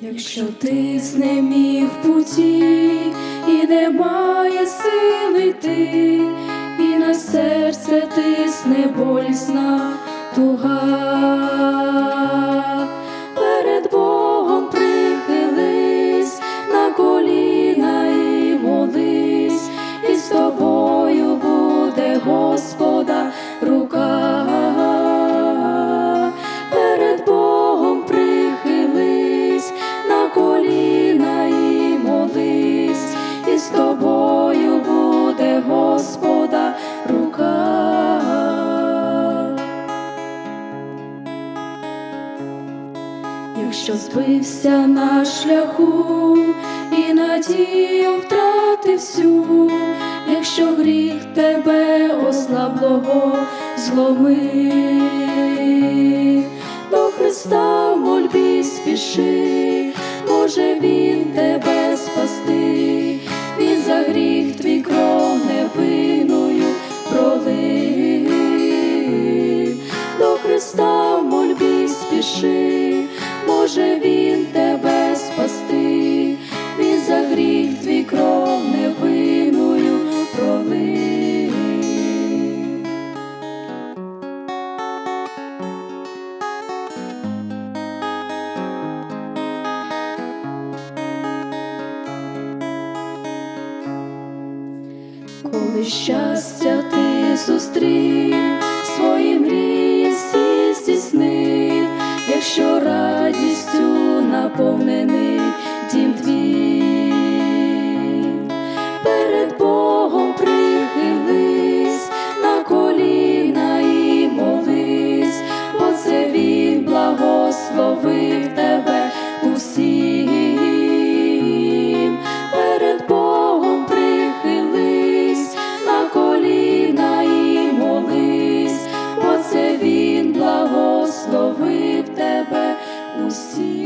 Якщо ти знеміг в путі і немає сили йти, і на серце тисне болісна туга, перед Богом прихились на коліна і молись, і з тобою буде Господа з тобою буде Господа рука. Якщо збився на шляху і надію втратив всю, якщо гріх тебе ослаблого зломив, до Христа в мольбі спіши, може Він тебе спіши, може Він тебе спасти, Він за гріх твій кров невинною пролив. Коли щастя ти зустрів, свої мрії see